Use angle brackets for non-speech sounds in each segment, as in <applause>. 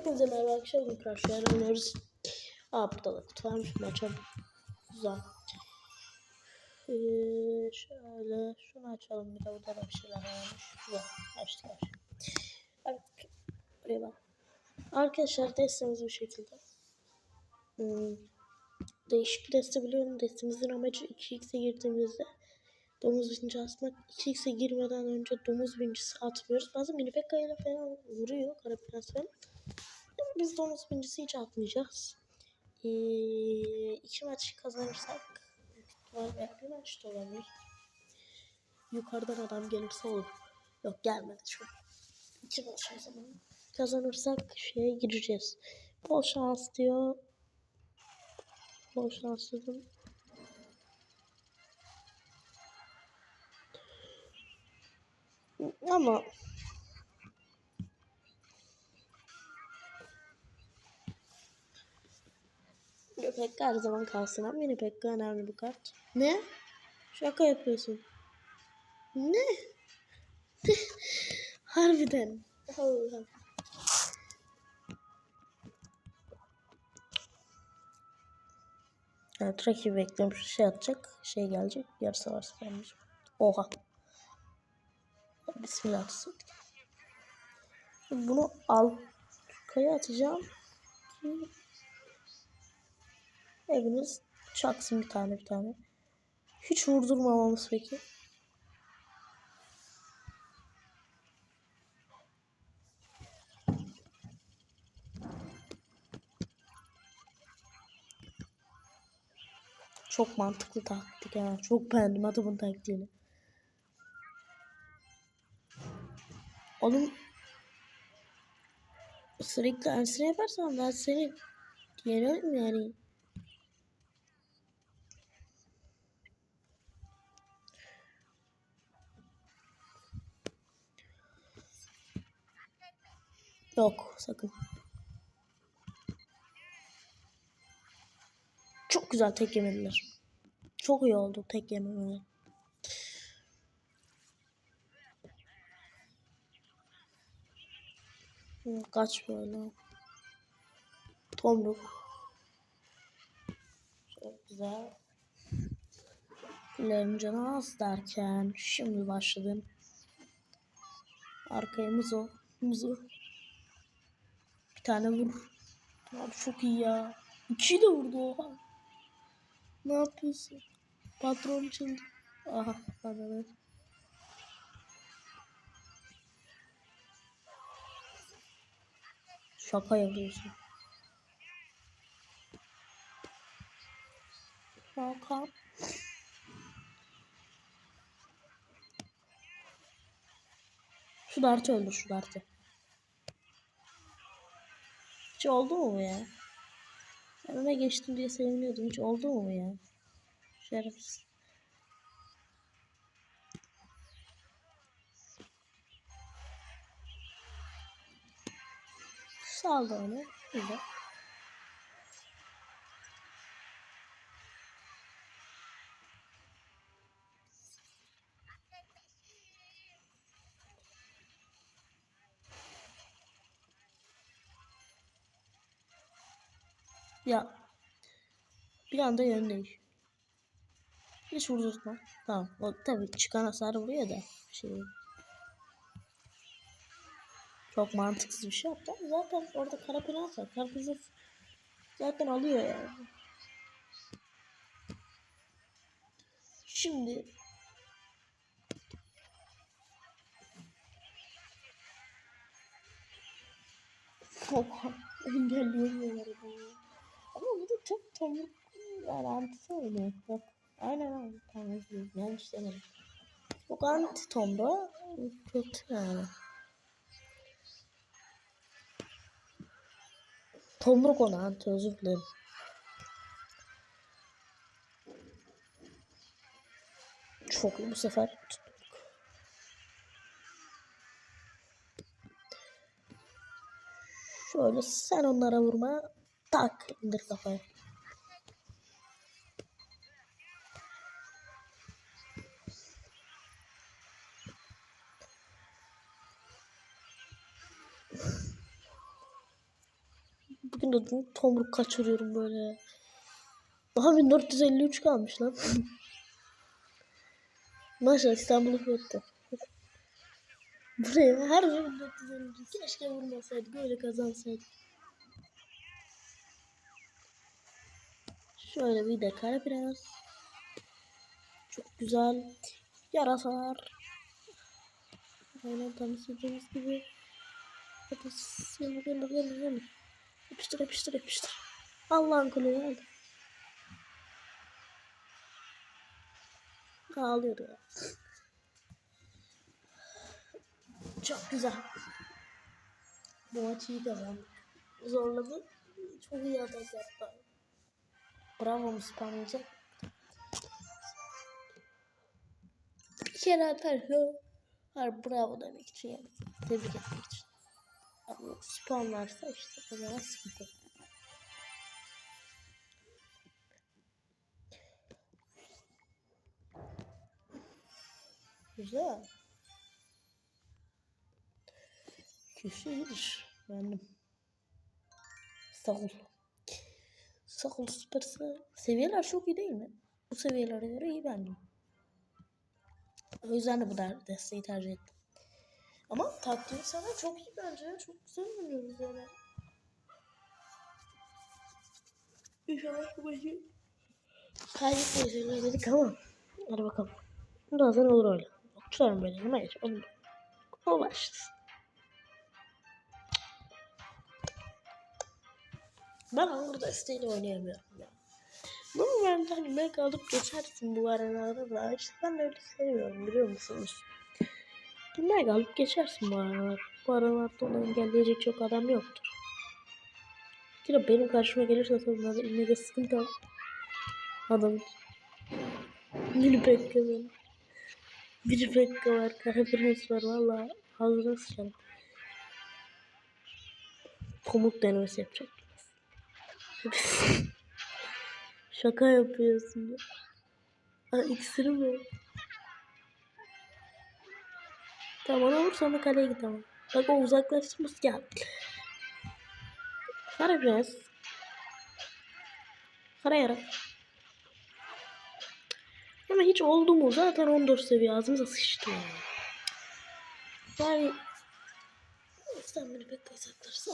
Hepinize merhaba arkadaşlar. Bugün Crash oynuyoruz. Aa burada da kutu varmış. Açalım. Güzel. Ee, şöyle şunu açalım. Bir de burada da bir şeyler varmış. Güzel. Evet. Buraya bak. Arkadaşlar destemiz bu şekilde. Hmm. Değişik bir deste biliyorum. Destemizin amacı 2x'e girdiğimizde domuz vinci atmak. 2x'e girmeden önce domuz vincisi atmıyoruz. Bazen minipekka ile falan vuruyor. Kara prens falan. Biz domuz vincisi hiç atmayacağız. Ee, iki maç kazanırsak ihtimal veya bir maç da olabilir. Yukarıdan adam gelirse olur. Yok gelmedi şu. İki maç o zaman. Kazanırsak şeye gireceğiz. Bol şans diyor. Bol şans dedim. Ama Pekka her zaman kalsın ama Mini Pekka önemli bu kart. Ne? Şaka yapıyorsun. Ne? <laughs> Harbiden. Allah. Evet, rakibi bekliyorum. Şey atacak. Şey gelecek. Yarısı varsa gelmiş. Oha. Bismillah. Bunu al. Kaya atacağım. Eviniz çaksın bir tane bir tane. Hiç vurdurmamamız peki. Çok mantıklı taktik ya. Çok beğendim adamın taktiğini. Oğlum sürekli aynısını yaparsan ben seni yenerim yani. Yok sakın. Çok güzel tek yemediler. Çok iyi oldu tek yememeleri. Hı, Kaç böyle. Tomruk. Çok güzel. Kullerin canı az derken şimdi başladım. Arkaya muzo. Muzo. Bir tane vur. Abi çok iyi ya. İkiyi de vurdu oha. Ne yapıyorsun? Patron çıldı. Aha. Hadi. Şaka yapıyorsun. Şaka. Şu dartı öldür şu dartı. Hiç oldu mu bu ya? Ben öne geçtim diye seviniyordum. Hiç oldu mu bu ya? Şerefsiz. Saldı onu. Güzel. Ya. Bir anda yön değiş. Hiç vurdurtma. Tamam. O tabii çıkan hasarı vuruyor da. Şey. Çok mantıksız bir şey yaptı zaten orada kara prens var. Kara prens zaten alıyor yani. Şimdi Oha, <laughs> engelleyemiyorlar bunu. Ama bu da çok tomruk yani antisi oynuyor. Yok. Aynen. Tamam özür dilerim. Yanlış demedim. Çok anti tomba. Kötü yani. Tomruk ona anti özür dilerim. Çok iyi bu sefer. Şöyle sen onlara vurma. Tak indir kafayı. bugün de tomruk kaçırıyorum böyle. Daha 1453 kalmış lan. <laughs> Maşallah İstanbul'u fethi. <laughs> Buraya her gün 1453. Keşke vurmasaydı. Böyle kazansaydı. Şöyle bir de kara biraz. Çok güzel. Yarasalar. Aynen tam istediğimiz gibi. Hadi yanır yanır yanır yanır. Yapıştır yapıştır yapıştır. Allah'ın kulu geldi. Ağlıyor ya. Çok güzel. Bu maçı iyi kazandık. Zorladı. Çok iyi atak yaptı. Bravo Muspamcı. Bir kere atarsa Hayır bravo demek için yani. Tebrik etmek için. Ama spam varsa işte o zaman sıkıntı. Güzel. Köşe iyidir. Beğendim. Sağ ol. Sağ ol süperse. Seviyeler çok iyi değil mi? Bu seviyelere göre iyi bence. O yüzden de bu desteği tercih ettim. Ama taktiği sana çok iyi bence. Çok güzel oynuyoruz yani. İnşallah bu maçı kaybetmeyiz dedik ama. Hadi bakalım. Birazdan olur öyle. Okçularım böyle. Hemen geç. Ben hamur desteğiyle oynayamıyorum ya. Bunu ben hani mega alıp geçersin bu aralarda da. İşte ben öyle seviyorum biliyor musunuz? Mega alıp geçersin bu aralar. Bu aralarda onu engelleyecek çok adam yoktur. Kira benim karşıma gelirse tabii mega sıkıntı var. Adam. Mini pekka benim. Mini pekka var. Kara prens var valla. Hazırına sıçalım. Komut denemesi yapacak. Şaka yapıyorsun ya. Aa, iksiri mi? Tamam olur sonra kaleye git ama. Bak o uzaklaştırmış ya. Kara biraz. Kara yara. Ama hiç oldu mu? Zaten 14 seviye ağzımıza sıçtı ya. Yani sen beni pek.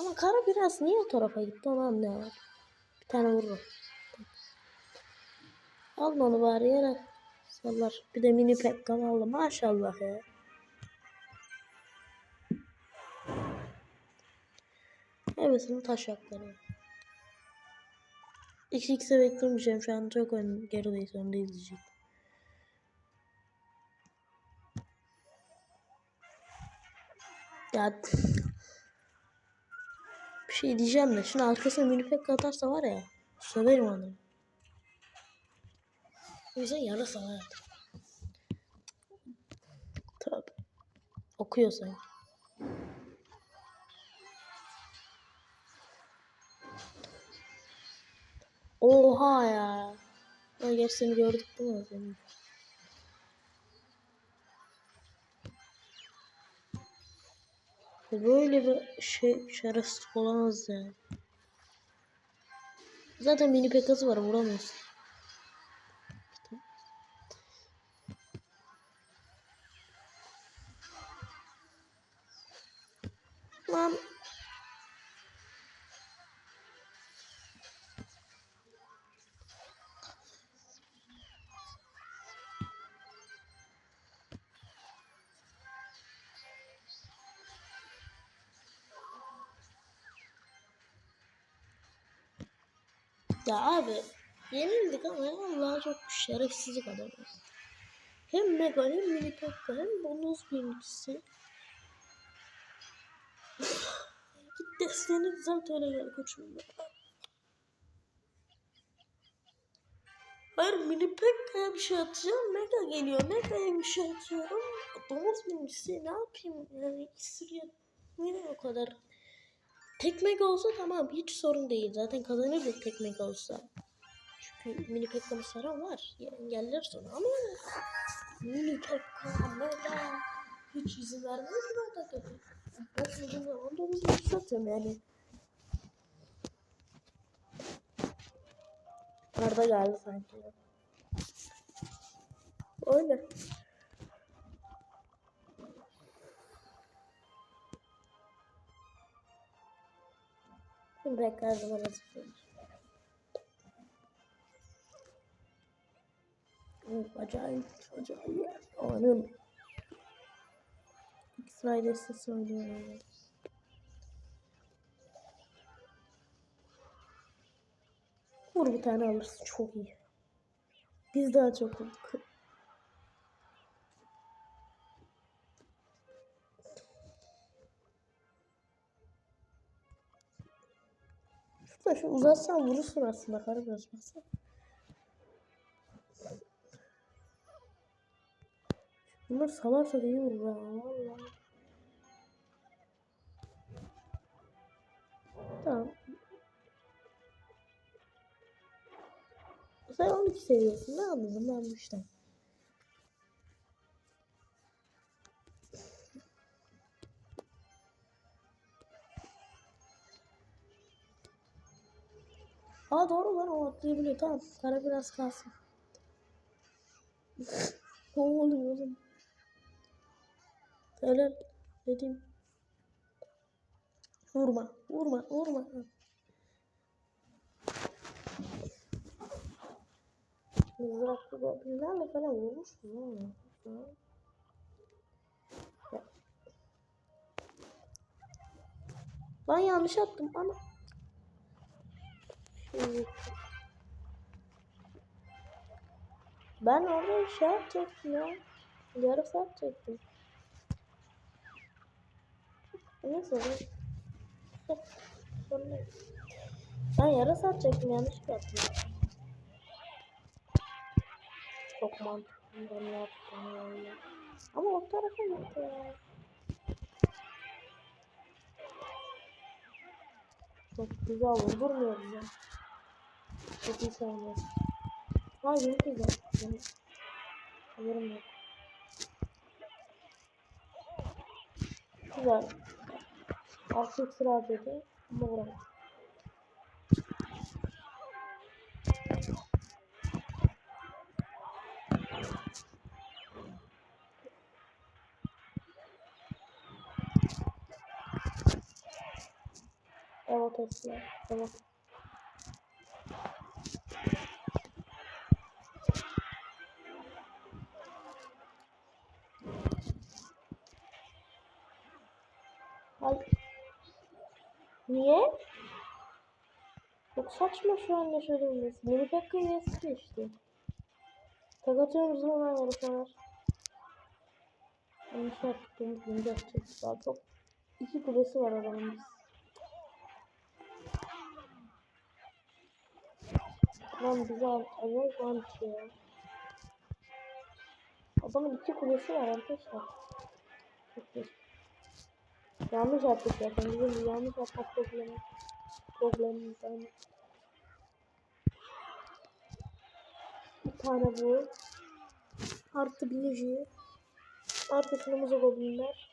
Ama kara biraz niye o tarafa gitti onu anlayamadım. Bir tane vururum. Alma onu bari yere. Sallar. Bir de mini pekka aldı. Maşallah ya. Hevesinin taş yapları. XX'e beklemeyeceğim şu an çok ön, gerideyiz önde izleyecek. Ya şey diyeceğim de şimdi arkasına mini pekka atarsa var ya söverim onu. O yüzden yarı sana Tabi. Okuyor sanki. Oha ya. Geç seni gördük değil mi? Böyle bir şey şerefsizlik olamaz ya. Zaten mini pekası var vuramıyorsun. Ya abi yenildik ama Allah çok şerefsizlik adamı. Hem mega hem mini pekka hem bonus birincisi. Git desteğini düzelt öyle gel koçum. Hayır mini pekka'ya bir şey atacağım. Mega geliyor. Mega'ya bir şey atıyorum. Domuz birincisi ne yapayım yani sürüye yine o kadar. Tek mega olsa tamam hiç sorun değil. Zaten kazanırdık tek mega olsa. Çünkü mini pek komiserim var. Engeller sonra ama mini pek mega hiç izin vermiyor ki ben takıyorum. Nasıl izin vermem onu satıyorum yani. Arda geldi sanki. Oyna. Zaman hazırlıyoruz. Of, acayip, acayip. Anım. İsrail destesi oynuyor. Vur bir tane alırsın çok iyi. Biz daha çok Şurada şu uzatsan vurursun aslında karı biraz baksana. Bunlar salarsa da iyi vurur ha valla. Tamam. Sen 12 seviyorsun. Ne anladım ben bu işten? Aa doğru lan o atlayabiliyor. Tamam. Kara biraz kalsın. ne oluyor oğlum? Helal. Dedim. Vurma. Vurma. Vurma. Mızraklı goblinlerle falan vurmuşsun oğlum. Ya. Ben yanlış attım ama. Ben orada şey yapacaktım ya. Yarı saat çektim. Neyse ben. Yarı saat çektim yanlış yaptım. Çok mantıklı ben ne yaptım yani. Ama o tarafa gitti ya. Çok güzel oldu. Durmuyoruz ya. Çok iyi sayılır. Hayır yok güzel. Ben haberim yok. Güzel. Altı sıra dedi. Ama bırak. Evet Esra. Evet. Ay. Niye? Çok saçma şu an ne söylemesi. Mini Pekka eski işte. Tak atıyoruz hemen yarışmalar. Yanlış yaptık. Bunu yapacağız. Daha çok iki kulesi var adamın biz. Lan bize al. Acayip anti ya. Adamın iki kulesi var arkadaşlar. Yanlış yaptık zaten. Bizim yanlış yapmak problemi. Problemimiz yani. Tane bu. Artı bilici. Artı kırmızı goblinler.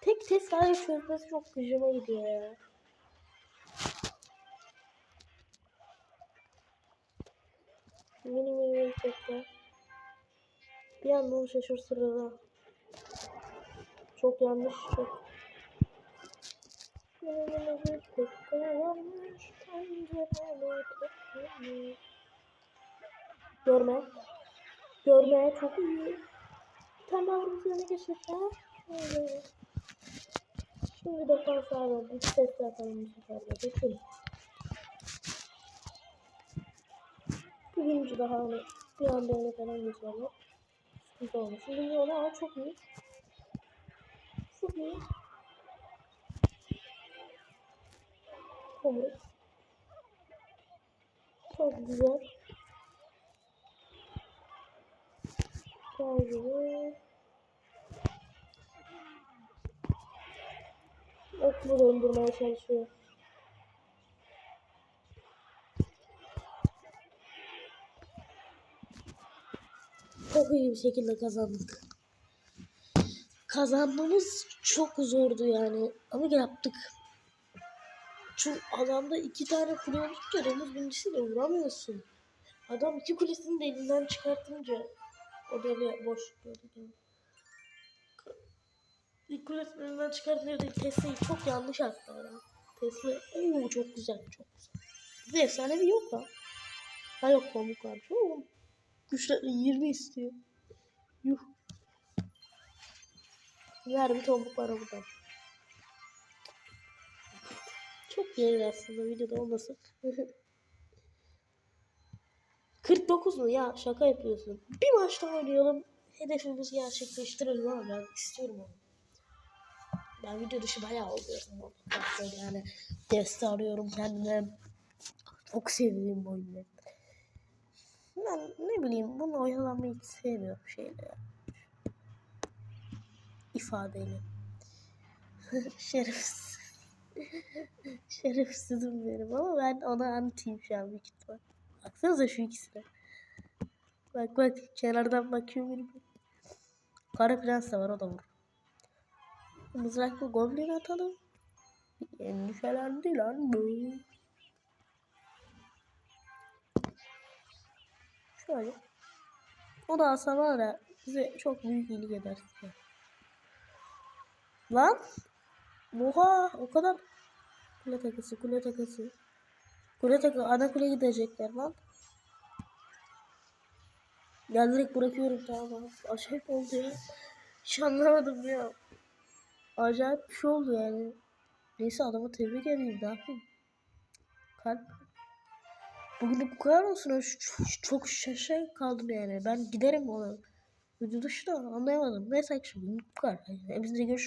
Tek Tesla'yı çözmesi çok gücüme gidiyor ya. Mini mini tekrar. Bir anda onu şaşır sırada. Çok yanlış. Çok. Mini mini bir Görme. Görme çok iyi. Bir tane daha? Öyle. Şimdi defans verdim. Ses atalım bu sefer de. Birinci daha hani bir anda öne falan geçiyorlar. Sıkıntı olmasın. Bilmiyorum ama çok iyi. Çok iyi. Olur. Çok güzel. Şarjı. Okulu döndürmeye çalışıyor. Çok iyi bir şekilde kazandık. Kazanmamız çok zordu yani. Ama yaptık. Çünkü adamda iki tane kule olunca Remuz birincisiyle vuramıyorsun. Adam iki kulesini de elinden çıkartınca Yani. İlk kulesini elinden çıkartınca da Tesla'yı çok yanlış attı adam. Tesla ooo çok güzel çok güzel. Bir efsane bir yok lan. Ha yok pamuk varmış. Oo. Güçler 20 istiyor. Yuh. Ver bir tombuk bana buradan. Çok gelir aslında videoda olmasın. <laughs> 49 mu ya şaka yapıyorsun. Bir maç daha oynayalım. Hedefimizi gerçekleştirelim ama ben istiyorum onu. Ben video dışı bayağı oluyorum. Yani deste arıyorum kendime. Çok sevdiğim oyunları. Ben ne bileyim bunu oyalanmayı hiç sevmiyorum şeyle. İfadeyle. <laughs> Şerefsiz. <laughs> Şerefsizim benim ama ben ona antiyim şu an büyük ihtimal. Baksanıza şu ikisine. Bak bak kenardan bakıyorum benim. Kara prens de var o da vur. Mızraklı goblin atalım. Endişelendi lan bu. Şöyle. O da alsa var ya bize çok büyük iyilik eder. Lan. Oha o kadar. Kule takısı kule takısı. Kule takı ana kule gidecekler lan. Ya direkt bırakıyorum tamam. Acayip oldu ya. Hiç anlamadım ya. Acayip bir şey oldu yani. Neyse adamı tebrik edeyim ne yapayım. Kalp. Bugün bu kadar olsun. Çok şaşa kaldım yani. Ben giderim ona. Vücudu şu da anlayamadım. Neyse akşam bu kadar. Hepinize görüşürüz.